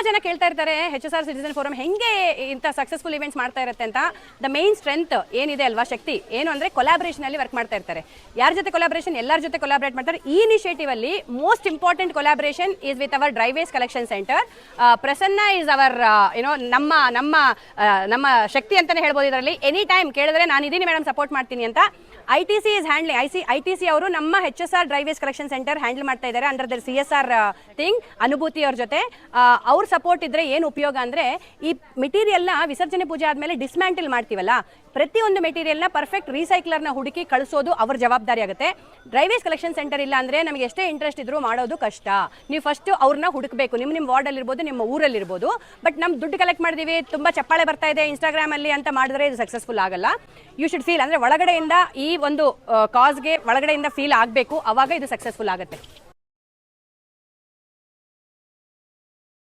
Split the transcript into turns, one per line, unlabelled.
ತುಂಬಾ ಜನ ಕೇಳ್ತಾ ಇರ್ತಾರೆ H S R citizen forum ಹೆಂಗೆ ಇಂಥ ಸಕ್ಸಸ್ಫುಲ್ ಇವೆಂಟ್ಸ್ ಮಾಡ್ತಾ ಇರುತ್ತೆ ಅಂತ. ದ ಮೇನ್ ಸ್ಟ್ರೆಂತ್ ಏನಿದೆ ಅಲ್ವಾ, ಶಕ್ತಿ? ಏನು ಅಂದ್ರೆ ಕೊಲಾಬ್ರೇಷನ್ ಅಲ್ಲಿ ವರ್ಕ್ ಮಾಡ್ತಾ ಇರ್ತಾರೆ. ಯಾರ ಜೊತೆ ಕೊಲಾಬ್ರೇಷನ್ ಎಲ್ಲರ ಜೊತೆ ಕೊಲಾಬ್ರೇಟ್ ಮಾಡ್ತಾರೆ. ಈ ಇನಿಷಿಯೇಟಿವ್ ಅಲ್ಲಿ most important collaboration is with our dry waste collection centre Prasanna is our ಏನೋ ನಮ್ಮ ನಮ್ಮ ನಮ್ಮ ಶಕ್ತಿ ಅಂತಾನೆ ಹೇಳ್ಬೋದು ಇದರಲ್ಲಿ. ಎನಿ ಟೈಮ್ ಕೇಳಿದ್ರೆ ನಾನು ಇದೀನಿ ಮೇಡಮ್ ಸಪೋರ್ಟ್ ಮಾಡ್ತೀನಿ ಅಂತ. I T C is handling I C I T C ಅವರು ನಮ್ಮ H S R dry waste collection centre handle ಮಾಡ್ತಾ ಇದ್ದಾರೆ under the C S R thing Anubhuti ಅವ್ರ ಜೊತೆ. ಅವ್ರ ಸಪೋರ್ಟ್ ಇದ್ರೆ ಏನು ಉಪಯೋಗ ಅಂದ್ರೆ ಈ ಮೆಟೀರಿಯಲ್ನ ವಿಸರ್ಜನೆ ಪೂಜೆ ಆದಮೇಲೆ ಡಿಸ್ಮ್ಯಾಂಟಲ್ ಮಾಡ್ತೀವಲ್ಲ, ಪ್ರತಿಯೊಂದು ಮೆಟೀರಿಯಲ್ನ ಪರ್ಫೆಕ್ಟ್ ರೀಸೈಕ್ಲರ್ನ ಹುಡುಕಿ ಕಳಿಸೋದು ಅವ್ರ ಜವಾಬ್ದಾರಿ ಆಗುತ್ತೆ. ಡ್ರೈವೇಸ್ ಕಲೆಕ್ಷನ್ ಸೆಂಟರ್ ಇಲ್ಲ ಅಂದ್ರೆ ನಮಗೆ ಎಷ್ಟೇ ಇಂಟ್ರೆಸ್ಟ್ ಇದ್ರೂ ಮಾಡೋದು ಕಷ್ಟ. ನೀವು ಫಸ್ಟ್ ಅವ್ರನ್ನ ಹುಡುಕಬೇಕು. ನಿಮ್ಮ ನಿಮ್ಮ ವಾರ್ಡಲ್ಲಿರ್ಬೋದು ನಿಮ್ಮ ಊರಲ್ಲಿ ಇರ್ಬೋದು. ಬಟ್ ನಮ್ ದುಡ್ಡು ಕಲೆಕ್ಟ್ ಮಾಡಿದೀವಿ, ತುಂಬಾ ಚಪ್ಪಾಳೆ ಬರ್ತಾ ಇದೆ ಇನ್ಸ್ಟಾಗ್ರಾಮಲ್ಲಿ ಅಂತ ಮಾಡಿದ್ರೆ ಇದು ಸಕ್ಸಸ್ಫುಲ್ ಆಗಲ್ಲ. ಯು ಶುಡ್ ಫೀಲ್ ಅಂದ್ರೆ ಒಳಗಡೆಯಿಂದ ಈ ಒಂದು ಕಾಸ್ಗೆ ಒಳಗಡೆಯಿಂದ ಫೀಲ್ ಆಗಬೇಕು. ಅವಾಗ ಇದು ಸಕ್ಸಸ್ಫುಲ್ ಆಗುತ್ತೆ.